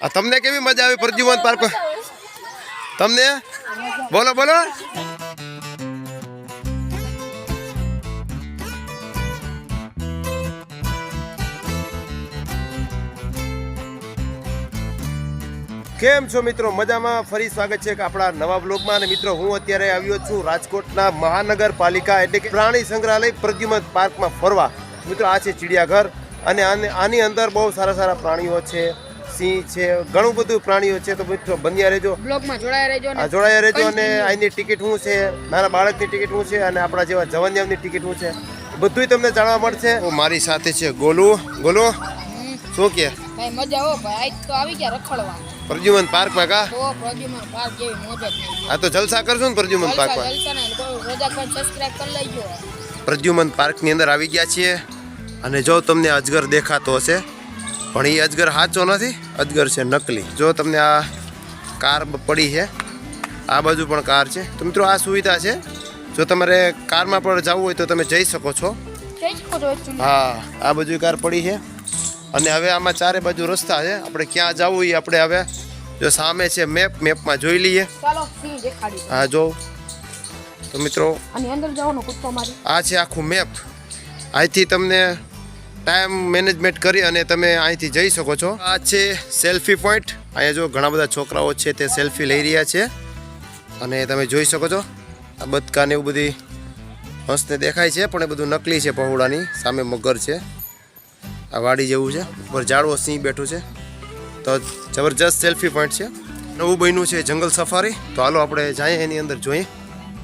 આ તમને કેવી મજા આવી પ્રદ્યુમન પાર્ક? તમને? બોલો બોલો. કેમ છો મિત્રો? મજામાં? ફરી સ્વાગત છે આપણા નવા બ્લોગમાં અને મિત્રો, હું અત્યારે આવ્યો છું રાજકોટના મહાનગરપાલિકા એટલે કે પ્રાણી સંગ્રહાલય પ્રદ્યુમન પાર્કમાં ફરવા. મિત્રો, આ છે ચિડિયાઘર. અને આની અંદર બહુ સારા સારા પ્રાણીઓ છે. સિંહ છે ઘણું બધું પ્રાણીઓ છે તો મિત્રો બન્યા રહેજો. બ્લોગમાં જોડાયા રહેજો આ જોડાયા રહેજો અને અહીંની ટિકિટ શું છે નાના બાળકની ટિકિટ શું છે અને આપણા જેવા જવાનિયાની ટિકિટ શું છે બધુંય તમને જાણવા મળશે. મારી સાથે છે ગોલુ. ગોલુ શું કે? ભાઈ મજા હો ભાઈ આજ તો આવી ગયા રખડવા. પ્રદ્યુમન પાર્કમાં કા? તો પ્રદ્યુમન પાર્ક જેવી મોજ જ આ તો જલસા કરશું ને પ્રદ્યુમન જલસા પાર્કમાં? જલસા ને રોજા પણ સબસ્ક્રાઇબ કરી લેજો. પ્રદ્યુમન પાર્કની અંદર આવી ગયા છીએ. અને જો તમને અજગર દેખાતો હશે પણ એ અજગર સાચો નથી અજગર છે નકલી. જો તમને આ કાર પડી છે આ બાજુ પણ કાર છે. તો મિત્રો આ સુવિધા છે. જો તમારે કારમાં પણ જવું હોય તો તમે જઈ શકો છો. હા આ બાજુ કાર પડી છે. અને હવે આમાં ચારે બાજુ રસ્તા છે. આપણે ક્યાં જવું એ આપણે હવે જો સામે છે મેપ મેપમાં જોઈ લઈએ. હા જો. તો મિત્રો આ છે આખું મેપ. અહીંથી તમને ટાઈમ મેનેજમેન્ટ કરી અને તમે અહીંથી જઈ શકો છો. આ છે સેલ્ફી પોઈન્ટ અહીંયા જો ઘણા બધા છોકરાઓ છે તે સેલ્ફી લઈ રહ્યા છે. અને તમે જોઈ શકો છો, આ બતકાને એવું બધી મસ્ત દેખાય છે, પણ એ બધું નકલી છે પહોળાની, સામે મગર છે. આ વાડી જેવું છે, ઉપર ઝાડવો, સિંહ બેઠું છે. તો જબરજસ્ત સેલ્ફી પોઈન્ટ છે. નવું બન્યું છે જંગલ સફારી. તો હાલો આપણે જઈએ એની અંદર જોઈએ.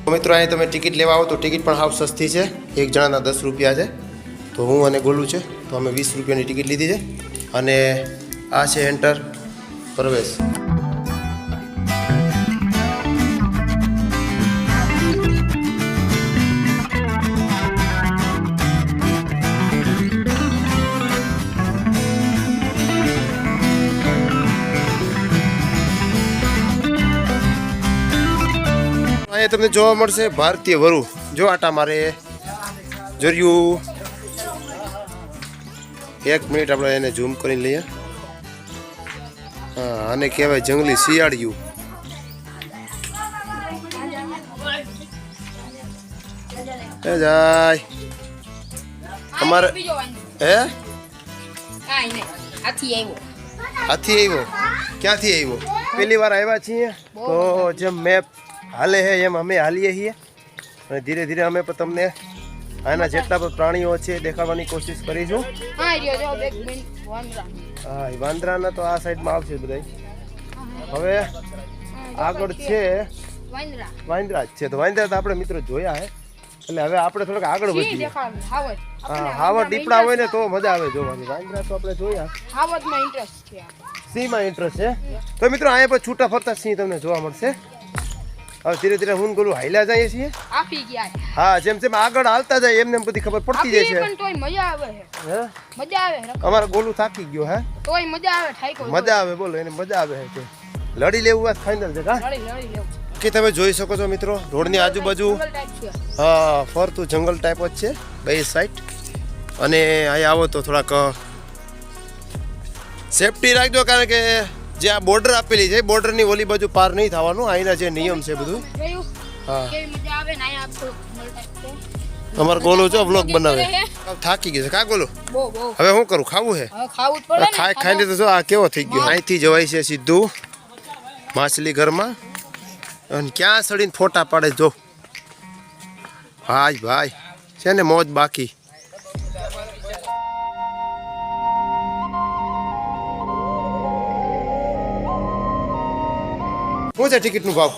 મિત્રો, અહીં તમે ટિકિટ લેવા આવો તો ટિકિટ પણ હાવ સસ્તી છે. એક જણાના દસ રૂપિયા છે. તો હું અને ગોલું છે, તો અમે વીસ રૂપિયાની ટિકિટ લીધી છે. અને આ છે એન્ટર પ્રવેશ. અહીંયા તમને જોવા મળશે ભારતીય વરુ. જો આટા મારે, જોર્યું. એક મિનિટ આપણે એને ઝૂમ કરી લઈએ. હા, આને કહેવાય જંગલી શિયાળિયું. એ જાય. તમારે. હે? હાથી આવ્યો. ક્યાંથી આવ્યો? પહેલી વાર આવ્યા છીએ. તો જેમ મેપ હાલે છે, એમ અમે હાલીએ છીએ. ધીરે ધીરે અમે તમને આના જેટલા પણ પ્રાણીઓ છે દેખાડવાની કોશિશ કરીશું. હા એ રહ્યો જો એક મિનિટ વાંદરા. હા વાંદરાના તો આ સાઈડમાં આવશે બધા હવે આગળ છે વાંદરા. વાંદરા જ છે. તો વાંદરા તો આપણે મિત્રો જોયા હે. એટલે હવે આપણે થોડાક આગળ વધીએ. હાવર દીપડા હોય ને તો મજા આવે જોવાની. વાંદરા તો આપણે જોયા. હાવરમાં ઇન્ટરેસ્ટ છે. સિંહમાં ઇન્ટરેસ્ટ છે. તો મિત્રો અહીંયા પર છૂટા ફરતા સિંહ તમને જોવા મળશે. હવે ધીરે ધીરે હું ગોલું હાઈલા જઈએ છીએ. આપી ગયા હા જેમ જેમ આગળ હાલતા જાય એમને એમ બધી ખબર પડતી જાય જાય પણ તોય મજા આવે છે. છે હે? મજા આવે છે. અમારા ગોલું થાકી ગયો હે? તોય મજા આવે ઠાઈકો મજા આવે બોલો એને મજા આવે હે લડી લેવું આ ફાઇનલ છે કા? લડી લડી લેવું. કે તમે જોઈ શકો છો મિત્રો રોડની આજુબાજુ છે. હા ફરતું જંગલ ટાઈપ જ છે બે સાઈડ અને અહીં આવો તો થોડાક સેફટી રાખજો કારણ કે જે બોર્ડર આપેલી છે બોર્ડરની ઓલી બાજુ પાર નહીં થવાનું, અહીંના જે નિયમ છે બધું. હા. અમારો ગોલો છો બ્લોગ બનાવે. થાકી ગયો છે. કા ગોલો? હવે શું કરું? ખાવું છે જ ખાઈ ખાઈને તો જો આ કેવો થઈ ગયો. અહીંથી જવાય છે સીધું માછલી ઘરમાં. અને ક્યાં સડીને ફોટા પાડે જો. ભાઈ ભાઈ. છે ને મોજ બાકી. શું છે ટિકિટનું ભાવ?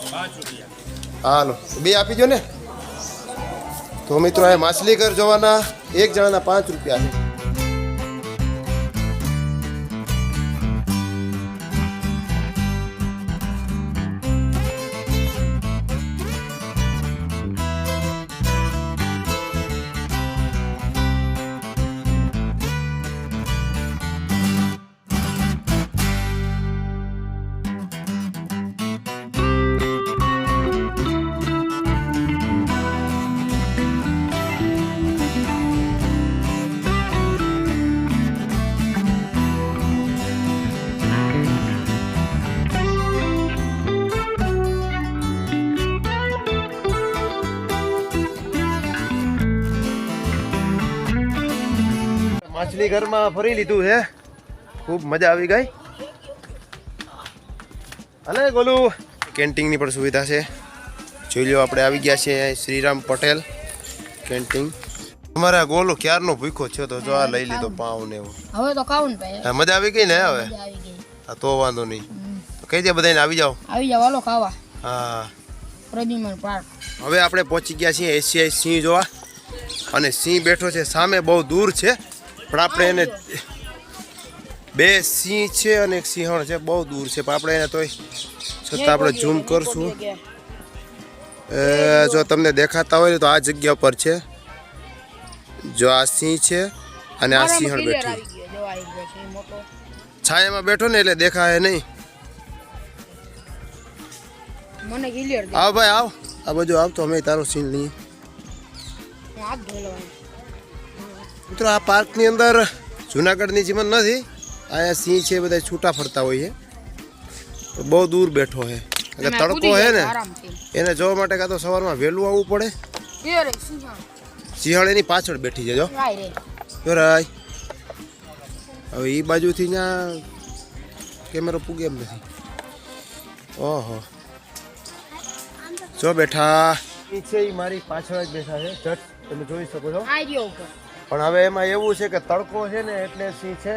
હાલો, બે આપી દો ને. તો મિત્રો, અહીંયા માછલીઘર જવાના એક જણાના પાંચ રૂપિયા અસલી ઘરમાં ફરી લીધું છે ખૂબ મજા આવી ગઈ. અને ગોલું કેન્ટીનની પણ સુવિધા છે. જોઈ લો આપણે આવી ગયા છીએ શ્રીરામ પટેલ કેન્ટીન. તમારે ગોલો ક્યારનો ભૂખો છે તો જો આ લઈ લીધો પાવ ને એવું. હવે તો ખાવું ને મજા આવી ગઈ ને હવે? હા તો વાંધો નહીં. તો કહી દે બધાને આવી જાઓ. આવી જાઓ હાલો ખાવા. હા. પ્રદ્યુમન પાર્ક. હવે આપણે પહોંચી ગયા છીએ એશિયાઈ સિંહ જોવા. અને સિંહ બેઠો છે સામે બહુ દૂર છે. પણ આપણે એને બે સિંહ છે અને એક સિંહણ છે બહુ દૂર છે પણ આપણે એને તોય છતાં આપણે ઝૂમ કરશું. જો તમને દેખાતા હોય તો આ જગ્યા પર છે. જો આ સિંહ છે અને આ સિંહણ બેઠી. છાયામાં બેઠો ને એટલે દેખાય નહીં. આવ ભાઈ આવ. આ બાજુ આવ તો અમે તારો સીન લઈએ. હાથ ધોઈ લેવાનું મિત્રો આ પાર્કની અંદર જુનાગઢની જીવન નથી અહીંયા સિંહ છે બધા છૂટા ફરતા હોય છે. બહુ દૂર બેઠો છે. એટલે તડકો છે ને એને જોવા માટે કાં તો સવારમાં વહેલું આવવું પડે. સિંહણ. એની પાછળ બેઠી જજો. રાય. હવે એ બાજુથી ત્યાં કેમેરો પૂગે એમ નથી. ઓહો. જો બેઠા. છે એ મારી પાછળ જ બેઠા છે જટ. તમે જોઈ શકો છો. પણ હવે એમાં એવું છે કે તડકો છે ને એટલે સિંહ છે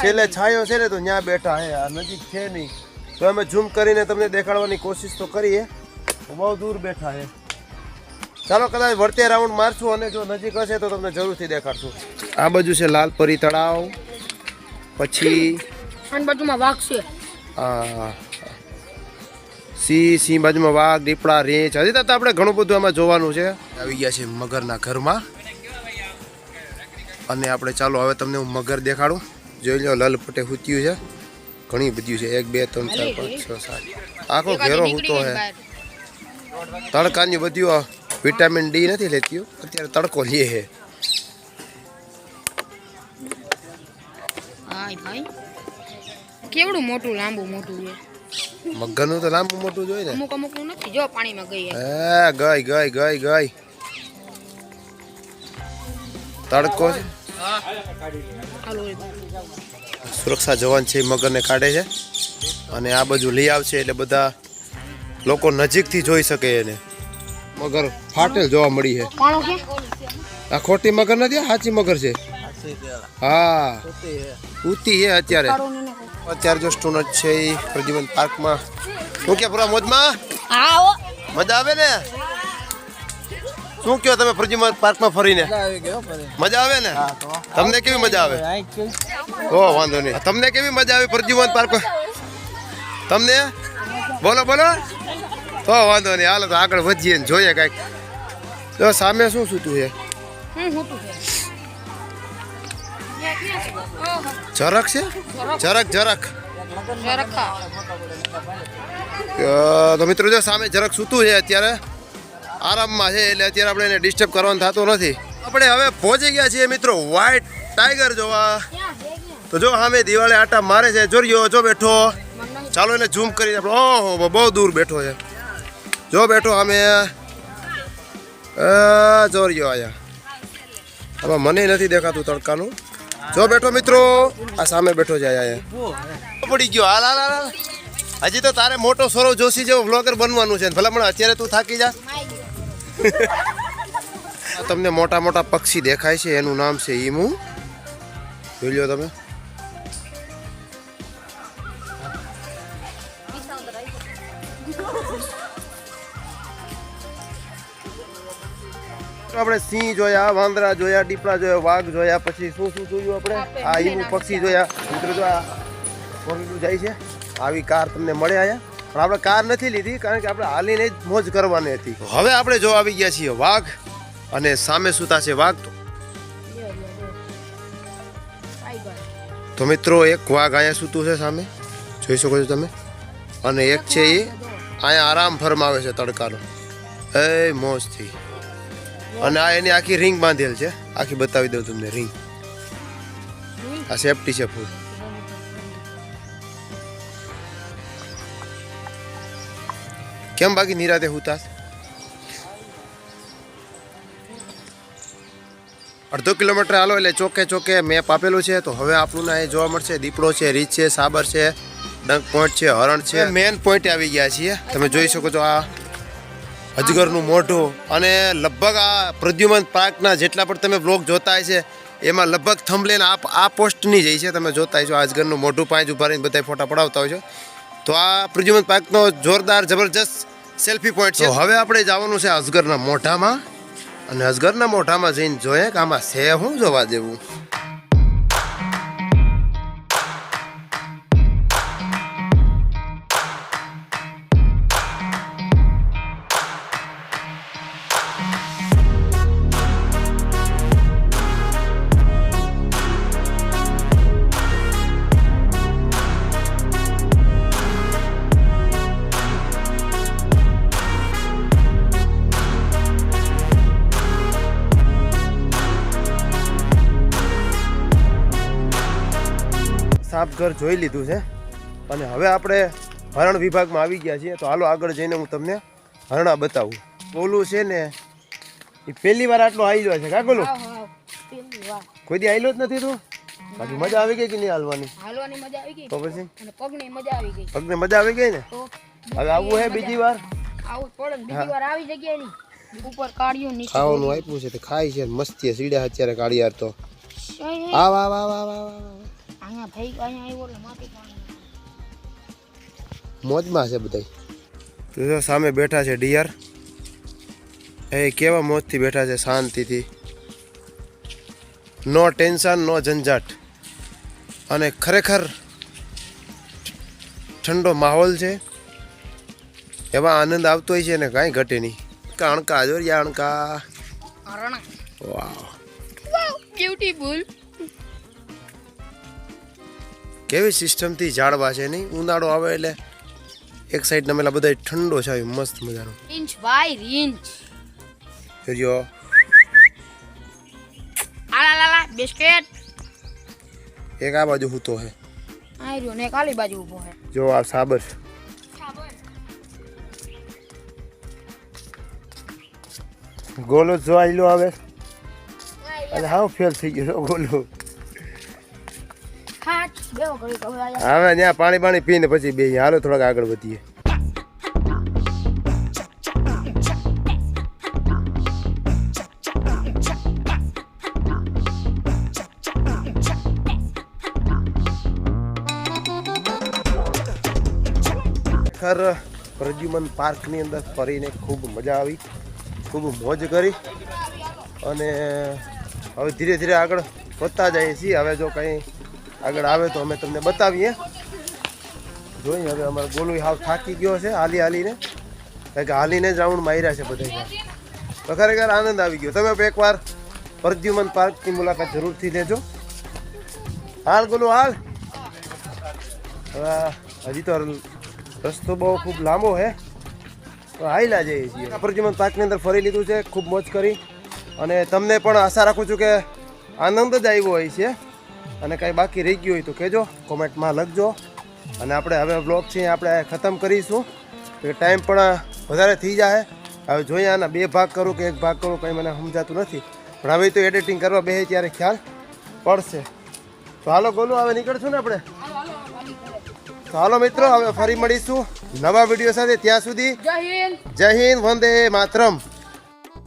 છેલ્લે છાયો છે ને તો ત્યાં બેઠા છે આ નજીક છે નહીં. તો અમે ઝૂમ કરીને તમને દેખાડવાની કોશિશ તો કરીએ. બહુ દૂર બેઠા છે ચાલો કદાચ વર્તે રાઉન્ડ મારશું અને જો નજીક હશે તો તમને જરૂરથી દેખાડશું. આ બાજુ છે લાલપરી તળાવ પછી બાજુમાં વાઘ છે. હા સિંહ સિંહ બાજુમાં વાઘ દીપડા રેંચ હજી તો આપણે ઘણું બધું આમાં જોવાનું છે. આવી ગયા છે મગરના ઘરમાં. અને આપણે ચાલો હવે તમને હું મગર દેખાડું. જોઈ લો લલપટે હૂત્યું છે. ઘણી બધી છે. એક બે ત્રણ ચાર પાંચ છ સાત. આખો ઘેરો હૂતો છે. તડકાની બધું વિટામિન ડી નથી લેતી અત્યારે તડકો લે છે. કેવડું મોટું લાંબુ મોટું છે? મગરનું તો લાંબુ મોટું જોઈએ ને. અમુક અમુક નથી. જો પાણીમાં ગઈ હે ગઈ ગઈ ગઈ ગઈ. તડકો છે. સુરક્ષા જવાન છે મગરને કાઢે છે. અને આ બાજુ લઈ આવશે એટલે બધા લોકો નજીકથી જોઈ શકે એને. મગર ફાટેલ જોવા મળી છે. આ ખોટી મગર નથી સાચી મગર છે. હા. ઉતી છે અત્યારે. અત્યારે જો સ્ટુડન્ટ છે એ પ્રદ્યુમન પાર્કમાં શું કે પૂરા મોજમાં? મજા આવે ને? શું કહો તમે પ્રદ્યુમન પાર્કમાં ફરીને? મજા આવે ને? તમને કેવી મજા આવે? ઓ વાંધો નહીં. તમને કેવી મજા આવી પ્રદ્યુમન પાર્ક તમને? બોલો બોલો. તો વાંધો નહીં. હાલો તો આગળ વધીએ ને જોઈએ કાંઈક. તો સામે શું સૂતું છે? જરાક છે? જરાક. જરાક તો મિત્રો જો સામે જરાક સૂતું છે અત્યારે. આરામમાં છે એટલે અત્યારે આપણે એને ડિસ્ટર્બ કરવાનું થતું નથી. આપણે હવે પહોંચી ગયા છીએ મિત્રો વ્હાઈટ ટાઈગર જોવા. તો જો સામે દિવાળે આટા મારે છે. જોરિયો જો બેઠો. ચાલો એને ઝૂમ કરી આપણે ઓહો, બહુ દૂર બેઠો છે. જો બેઠો સામે. જોરિયો આયા હવે મને નથી દેખાતું તડકાનું. જો બેઠો મિત્રો. આ સામે બેઠો છે આયા પડી ગયો. હાલ હાલ હાલ. હજી તો તારે મોટો સૌરવ જોશી જેવો વ્લોગર બનવાનું છે. ભલે પણ અત્યારે તું થાકી જા. તમને મોટા મોટા પક્ષી દેખાય છે એનું નામ છે ઈમુ. જોઈ લો તમે. આપણે સિંહ જોયા વાંદરા જોયા દીપડા જોયા વાઘ જોયા પછી શું શું જોયું આપણે? આ ઈમુ પક્ષી જોયા. મિત્રો જો આ જાય છે. આવી કાર તમને મળે આયા પણ આપણે કાર નથી લીધી, કારણ કે આપણે હાલીને જ મોજ કરવાની હતી. હવે આપણે જો આવી ગયા છીએ વાઘ અને સામે સુતા છે વાઘ તો. તો મિત્રો, એક વાઘ અહીંયા સૂતું છે સામે. જોઈ શકો છો તમે? અને એક છે એ અહીંયા આરામ ફરમાવે છે તડકાનો. એ મોજથી. અને આ એની આખી રિંગ બાંધેલ છે. આખી બતાવી દઉં તમને રિંગ આ સેફટી છે ફૂલ કેમ બાકી નિરાતે હુતા અડધો કિલોમીટર હાલો એટલે ચોકે ચોકે મેપ આપેલું છે. તો હવે આપણને અહીં જોવા મળશે દીપડો છે રીચ છે સાબર છે ડંક પોઈન્ટ છે હરણ છે. મેન પોઈન્ટ આવી ગયા છીએ. તમે જોઈ શકો છો આ અજગરનું મોઢું અને લગભગ આ પ્રદ્યુમન પાર્કના જેટલા પણ તમે બ્લોગ જોતા છે એમાં લગભગ થંભલેન આ આ પોસ્ટની જઈ છે. તમે જોતા છો આ અજગરનું મોઢું પાંચ ઊભા રહીને બધા ફોટા પડાવતા હોય છો. તો આ પ્રદ્યુમન પાર્કનો જોરદાર જબરજસ્ત સેલ્ફી પોઈન્ટ છે. હવે આપણે જવાનું છે અજગરના મોઢામાં. અને અજગરના મોઢામાં જઈને જોઈએ કે આમાં છે શું જોવા જેવું. સાપ ઘર જોઈ લીધું છે. અને હવે આપણે હરણ વિભાગમાં આવી ગયા છીએ. તો હાલો આગળ જઈને હું તમને હરણા બતાવું. બોલું છે ને એ પહેલી વાર આટલો આવી જાય છે કા બોલું કોઈ દી આવેલો જ નથી તું? બાકી મજા આવી ગઈ કે નહીં હાલવાની? હાલવાની મજા આવી ગઈ. તો પછી? પગની મજા આવી ગઈ. પગને મજા આવી ગઈ ને? હવે આવવું હે બીજી વાર? આવું પડે બીજી વાર આવી જગ્યાએ નહીં. ઉપર કાઢ્યું નીચે ખાવાનું આપ્યું છે તે ખાય છે મસ્તી સીડ્યા અત્યારે કાઢી યાર તો અહીં આ વાહ વાહ વાહ વાહ વાહ અહીંયા થઈ અહીંયા આવ્યો એટલે માટી પાણી મોજમાં છે બધા જો સામે બેઠા છે ડિયર. એ કેવા મોજથી બેઠા છે શાંતિથી. નો ટેન્શન નો ઝંઝાટ. અને ખરેખર ઠંડો માહોલ છે. એવા આનંદ આવતો હોય છે ને કાંઈ ઘટે નહીં. કણકા જો યા અણકા. વાહ બ્યુટીફુલ કેવી સિસ્ટમથી ઝાડવા છે નહીં? ઉનાળો આવે એટલે એક સાઈડ નમેલા બધા ઠંડો છે મસ્ત મજાનો. ઇંચ બાય ઇંચ જોજો આલા બિસ્કેટ એક આ બાજુ હૂતો હે. આ રહ્યો ને કાલી બાજુ ઊભો હે. જો આ સાબર. ગોલો જો આઈલો આવે. અને હાવ ફેલ થઈ ગયો ગોલો. હવે ત્યાં પાણી પાણી પીને પછી બે હાલો થોડાક આગળ વધીએ. ખર પ્રદ્યુમન પાર્કની અંદર ફરીને ખૂબ મજા આવી. ખૂબ મોજ કરી. અને હવે ધીરે ધીરે આગળ વધતા જઈએ છીએ. હવે જો કંઈ આગળ આવે તો અમે તમને બતાવીએ. જોઈએ હવે અમારો ગોલું હાવ થાકી ગયો છે, હાલી હાલીને. કારણ કે હાલીને જ રાઉન્ડ માર્યા છે બધા તો ખરેખર આનંદ આવી ગયો. તમે એકવાર પ્રદ્યુમન પાર્કની મુલાકાત જરૂરથી લેજો. હાલ, ગોલું, હાલ. હજી તો રસ્તો બહુ ખૂબ લાંબો છે તો હાઈલા જઈએ છીએ. પ્રદ્યુમન પાર્કની અંદર ફરી લીધું છે, ખૂબ મોજ કરી. અને તમને પણ આશા રાખું છું કે આનંદ જ આવ્યો હોય છે. અને કાંઈ બાકી રહી ગયું હોય તો કહેજો કોમેન્ટમાં લખજો. અને આપણે હવે બ્લોગ છે આપણે ખતમ કરીશું. ટાઈમ પણ વધારે થઈ જાય. હવે જોઈએ આના બે ભાગ કરું કે એક ભાગ કરું કંઈ મને સમજાતું નથી. પણ હવે તો એડિટિંગ કરવા બે ત્યારે ખ્યાલ પડશે. તો હાલો ગોલું હવે નીકળશું ને આપણે? તો હાલો મિત્રો હવે ફરી મળીશું નવા વીડિયો સાથે. ત્યાં સુધી જય હિન્દ. જય હિન્દ વંદે માતરમ.